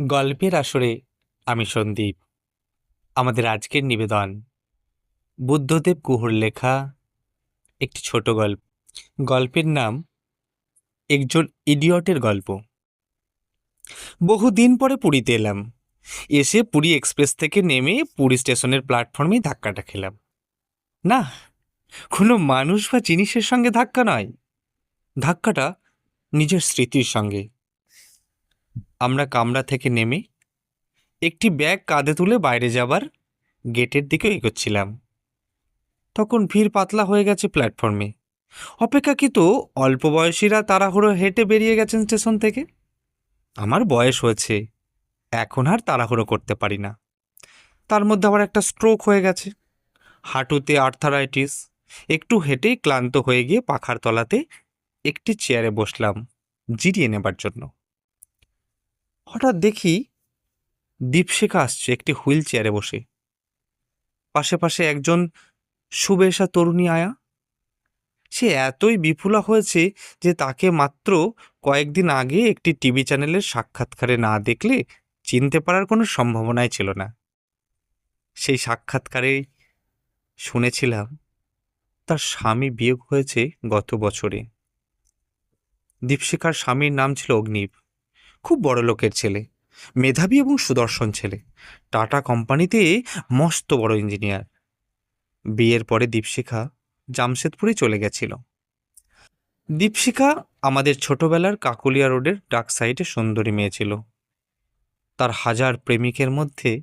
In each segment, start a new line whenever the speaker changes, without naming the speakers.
গল্পের আসরে আমি সন্দীপ। আমাদের আজকের নিবেদন। বুদ্ধদেব গুহর লেখা একটি ছোট গল্প। গল্পের নাম একজন ইডিয়টের গল্প। বহুদিন পরে পুরীতে এলাম। এসে পুরী এক্সপ্রেস থেকে নেমে পুরী স্টেশনের প্ল্যাটফর্মেই ধাক্কাটা খেলাম। না, কোনো মানুষ বা জিনিসের সঙ্গে ধাক্কা নয়। ধাক্কাটা নিজের স্মৃতির সঙ্গে। আমরা কামরা থেকে নেমে একটি ব্যাগ কাঁধে তুলে বাইরে যাবার গেটের দিকে এগোচ্ছিলাম। তখন ভিড় পাতলা হয়ে গেছে প্ল্যাটফর্মে। অপেক্ষাকৃত অল্প বয়সীরা তাড়াহুড়ো হেঁটে বেরিয়ে গেছেন স্টেশন থেকে। আমার বয়স হয়েছে, এখন আর তাড়াহুড়ো করতে পারি না। তার মধ্যে আবার একটা স্ট্রোক হয়ে গেছে। হাঁটুতে আর্থারাইটিস একটু হেঁটেই ক্লান্ত হয়ে গিয়ে পাখার তলাতে একটি চেয়ারে বসলাম, জিরিয়ে নেবার জন্য। হঠাৎ দেখি দীপশিখা আসছে একটি হুইল চেয়ারে বসে। পাশে পাশে একজন সুবেশা তরুণী আয়া। সে এতই বিপুলা হয়েছে যে তাকে মাত্র কয়েকদিন আগে একটি টিভি চ্যানেলের সাক্ষাৎকারে না দেখলে চিনতে পারার কোনো সম্ভাবনাই ছিল না। সেই সাক্ষাৎকারে শুনেছিলাম, তার স্বামী বিয়োগ হয়েছে গত বছরে। দীপশিখার স্বামীর নাম ছিল অগ্নিব খুব বড় লোকের ছেলে, মেধাবী এবং সুদর্শন ছেলে। টাটা কোম্পানিতে মস্ত বড় ইঞ্জিনিয়ার। বিয়ের পরে দীপশিখা জামশেদপুরে চলে গেছিল। দীপশিখা আমাদের ছোটবেলার কাকুলিয়া রোডের ডাক সাইডে সুন্দরী মেয়ে ছিল। তার হাজার প্রেমিকের মধ্যে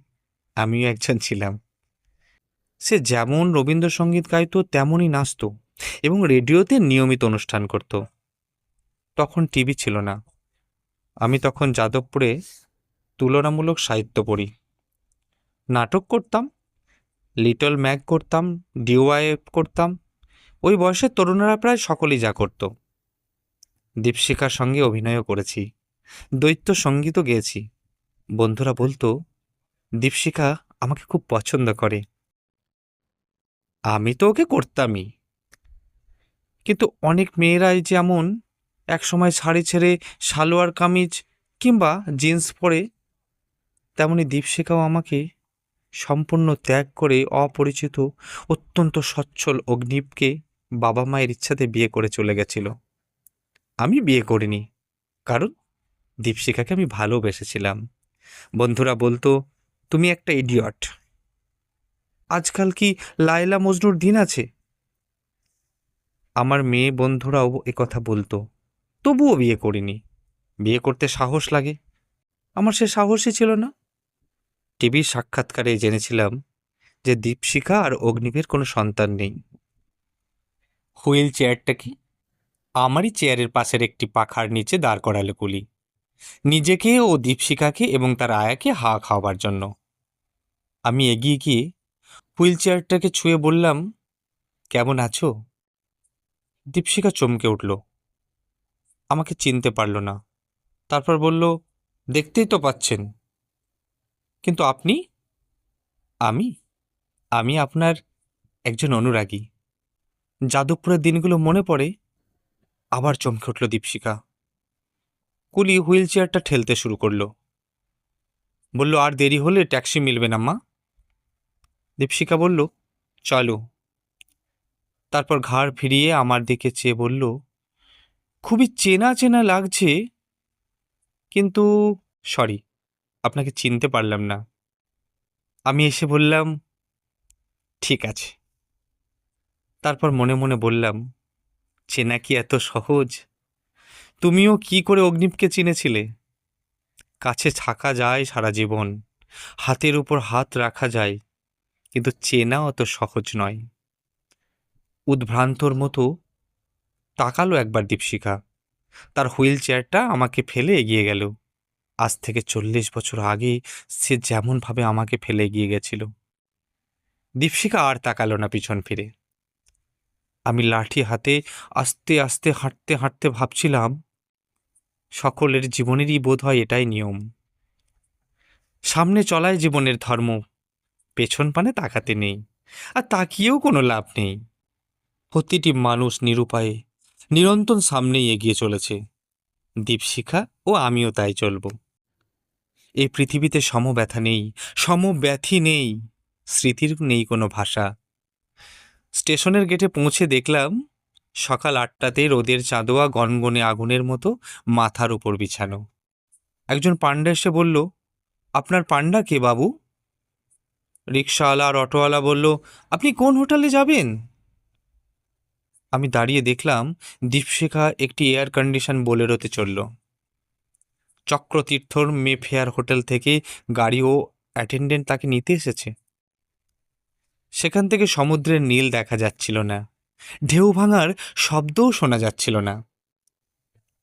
আমিও একজন ছিলাম। সে যেমন রবীন্দ্রসঙ্গীত গাইতো, তেমনই নাচত এবং রেডিওতে নিয়মিত অনুষ্ঠান করত। তখন টিভি ছিল না। আমি তখন যাদবপুরে তুলনামূলক সাহিত্য পড়ি। নাটক করতাম, লিটল ম্যাগ করতাম ডিওয়াইএফ করতাম, ওই বয়সের তরুণরা প্রায় সকলেই যা করত। দীপশিখার সঙ্গে অভিনয়ও করেছি, দৈত্য সঙ্গীতও গেয়েছি। বন্ধুরা বলতো, দীপশিখা আমাকে খুব পছন্দ করে। আমি তো ওকে করতামই। কিন্তু অনেক মেয়েরাই যেমন একসময় শাড়ি ছেড়ে, সালোয়ার কামিজ কিংবা জিন্স পরে, তেমনি দীপশিখাও আমাকে সম্পূর্ণ ত্যাগ করে অপরিচিত, অত্যন্ত সচ্ছল অগ্নিবকে বাবা মায়ের ইচ্ছাতে বিয়ে করে চলে গেছিল। আমি বিয়ে করিনি, কারণ দীপশিখাকে আমি ভালোবেসেছিলাম। বন্ধুরা বলতো, তুমি একটা ইডিয়ট আজকাল কি লায়লা মজনুর দিন আছে? আমার মেয়ে বন্ধুরাও কথা বলতো। তবুও বিয়ে করিনি। বিয়ে করতে সাহস লাগে। আমার সে সাহসই ছিল না। টিভির সাক্ষাৎকারে জেনেছিলাম যে দীপশিখা আর অগ্নিবের কোনো সন্তান নেই। হুইল চেয়ারটা কি? আমারই চেয়ারের পাশের একটি পাখার নিচে দাঁড় করালো কুলি। নিজেকে ও দীপশিখাকে এবং তার আয়াকে হা খাওয়াবার জন্য। আমি এগিয়ে গিয়ে হুইল চেয়ারটাকে ছুঁয়ে বললাম, কেমন আছো? দীপশিখা চমকে উঠল। আমাকে চিনতে পারল না। তারপর বলল, দেখতেই তো পাচ্ছেন। কিন্তু আপনি? আমি? আমি আপনার একজন অনুরাগী। যাদবপুরের দিনগুলো মনে পড়ে, আবার চমকে উঠল দীপশিখা। কুলি হুইল চেয়ারটা ঠেলতে শুরু করল। বলল, আর দেরি হলে ট্যাক্সি মিলবে না, মা। দীপশিখা বলল, চলো। তারপর ঘাড় ফিরিয়ে আমার দিকে চেয়ে বলল খুবই চেনা চেনা লাগছে, কিন্তু সরি আপনাকে চিনতে পারলাম না। আমি এসে বললাম, ঠিক আছে। তারপর মনে মনে বললাম, চেনা কি এত সহজ? তুমিও কি করে অগ্নিপকে চিনেছিলে? কাছে থাকা যায় সারা জীবন, হাতের উপর হাত রাখা যায়, কিন্তু চেনা অত সহজ নয়। উদ্ভ্রান্তর মতো তাকালো একবার দীপশিখা। তার হুইল চেয়ারটা আমাকে ফেলে এগিয়ে গেল। আজ থেকে চল্লিশ বছর আগে সে যেমনভাবে আমাকে ফেলে এগিয়ে গেছিল। দীপশিখা আর তাকালো না পিছন ফিরে। আমি লাঠি হাতে আস্তে আস্তে হাঁটতে হাঁটতে ভাবছিলাম, সকলের জীবনেরই বোধ হয় এটাই নিয়ম। সামনে চলায় জীবনের ধর্ম, পেছন পানে তাকাতে নেই, আর তাকিয়েও কোনো লাভ নেই। প্রতিটি মানুষ নিরুপায়ে নিরন্তর সামনেই এগিয়ে চলেছে। দীপশিখা ও আমিও তাই চলব। এই পৃথিবীতে সমব্যথা নেই, সমব্যথী নেই, স্মৃতির নেই কোনো ভাষা। স্টেশনের গেটে পৌঁছে দেখলাম, সকাল আটটাতে রোদের চাঁদোয়া গনগনে আগুনের মতো মাথার উপর বিছানো। একজন পান্ডা এসে বলল, আপনার পাণ্ডা কে বাবু? রিক্সাওয়ালা আর অটোওয়ালা বলল, আপনি কোন হোটেলে যাবেন? আমি দাঁড়িয়ে দেখলাম দীপশিখা একটি এয়ার কন্ডিশন বোলেরোতে চলল। চক্রতীর্থর মে ফেয়ার হোটেল থেকে গাড়ি ও অ্যাটেন্ডেন্ট তাকে নিতে এসেছে। সেখান থেকে সমুদ্রের নীল দেখা যাচ্ছিল না। ঢেউ ভাঙার শব্দও শোনা যাচ্ছিল না।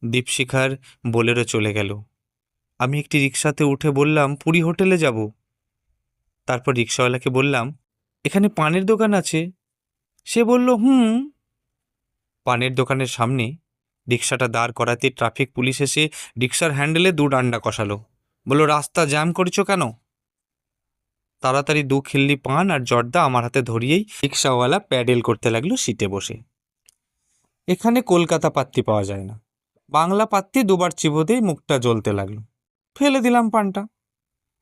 দীপশিখার বোলেরো চলে গেল। আমি একটি রিক্সাতে উঠে বললাম, পুরী হোটেলে যাব? তারপর রিক্সাওয়ালাকে বললাম, এখানে পানের দোকান আছে। সে বলল, হুম। পানের দোকানের সামনে রিক্সাটা দাঁড় করাতে ট্রাফিক পুলিশ এসে রিক্সার হ্যান্ডেলে দু ডান্ডা কষালো। বলল, রাস্তা জ্যাম করেছ কেন? তাড়াতাড়ি দু খিল্লি পান আর জর্দা আমার হাতে ধরিয়েই রিক্সাওয়ালা প্যাডেল করতে লাগল সিটে বসে। এখানে কলকাতা পাত্তি পাওয়া যায় না। বাংলা পাত্তি দুবার চিবোতেই মুখটা জ্বলতে লাগল। ফেলে দিলাম পানটা।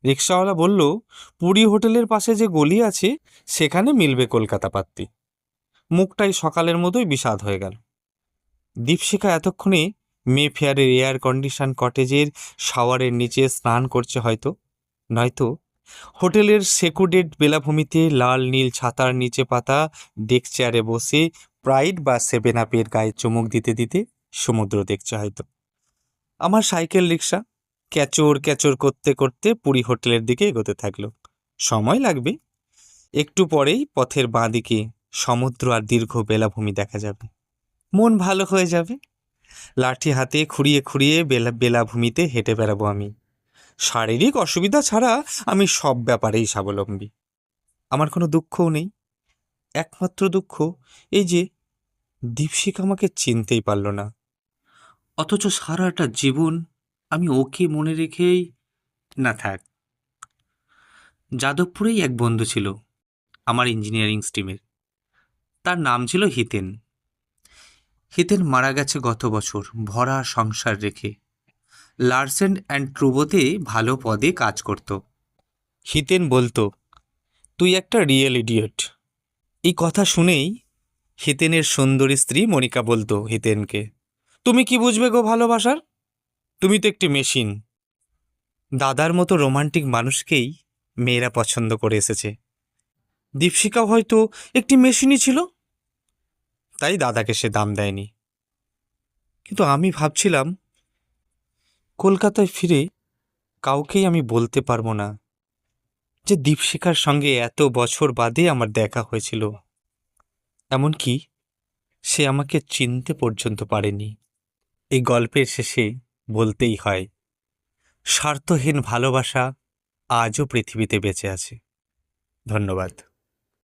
রিক্সাওয়ালা বলল, পুরী হোটেলের পাশে যে গলি আছে, সেখানে মিলবে কলকাতা পাত্তি। মুখটাই সকালের মতোই বিষাদ হয়ে গেল। দীপশিখা এতক্ষণে মে ফেয়ারের এয়ার কন্ডিশন কটেজের শাওয়ারের নিচে স্নান করছে হয়তো, নয়তো হোটেলের সেকুডেড বেলাভূমিতে লাল নীল ছাতার নিচে পাতা ডেক চেয়ারে বসে প্রাইড বা সেভেন আপের গায়ে চুমুক দিতে দিতে সমুদ্র দেখছে হয়তো। আমার সাইকেল রিক্সা ক্যাচোর ক্যাচোর করতে করতে পুরী হোটেলের দিকে এগোতে থাকল। সময় লাগবে। একটু পরেই পথের বাঁ দিকে সমুদ্র আর দীর্ঘ বেলাভূমি দেখা যাবে। মন ভালো হয়ে যাবে। লাঠি হাতে খুঁড়িয়ে খুঁড়িয়ে বেলা বেলাভূমিতে হেঁটে বেড়াবো আমি। শারীরিক অসুবিধা ছাড়া আমি সব ব্যাপারেই স্বাবলম্বী। আমার কোনো দুঃখও নেই। একমাত্র দুঃখ এই যে দীপশিখা আমাকে চিনতেই পারল না। অথচ সারাটা জীবন আমি ওকে মনে রেখেই না থাক। যাদবপুরেই এক বন্ধু ছিল, আমার ইঞ্জিনিয়ারিং স্ট্রিমের তার নাম ছিল হিতেন। হিতেন মারা গেছে গত বছর, ভরা সংসার রেখে। লার্সেন অ্যান্ড ট্রুবোতে ভালো পদে কাজ করত। হিতেন বলতো, তুই একটা রিয়েল ইডিয়ট। এই কথা শুনেই হিতেনের সুন্দরী স্ত্রী মনিকা বলতো হিতেনকে, তুমি কি বুঝবে গো ভালোবাসার? তুমি তো একটি মেশিন। দাদার মতো রোমান্টিক মানুষকেই মেয়েরা পছন্দ করে এসেছে। দীপশিকাও হয়তো একটি মেশিনই ছিল। তাই দাদাকে সে দাম দেয়নি। কিন্তু আমি ভাবছিলাম, কলকাতায় ফিরে কাউকেই আমি বলতে পারব না যে দীপশিখার সঙ্গে এত বছর বাদে আমার দেখা হয়েছিল। এমনকি সে আমাকে চিনতে পর্যন্ত পারেনি। এই গল্পের শেষে বলতেই হয়, স্বার্থহীন ভালোবাসা আজও পৃথিবীতে বেঁচে আছে। ধন্যবাদ।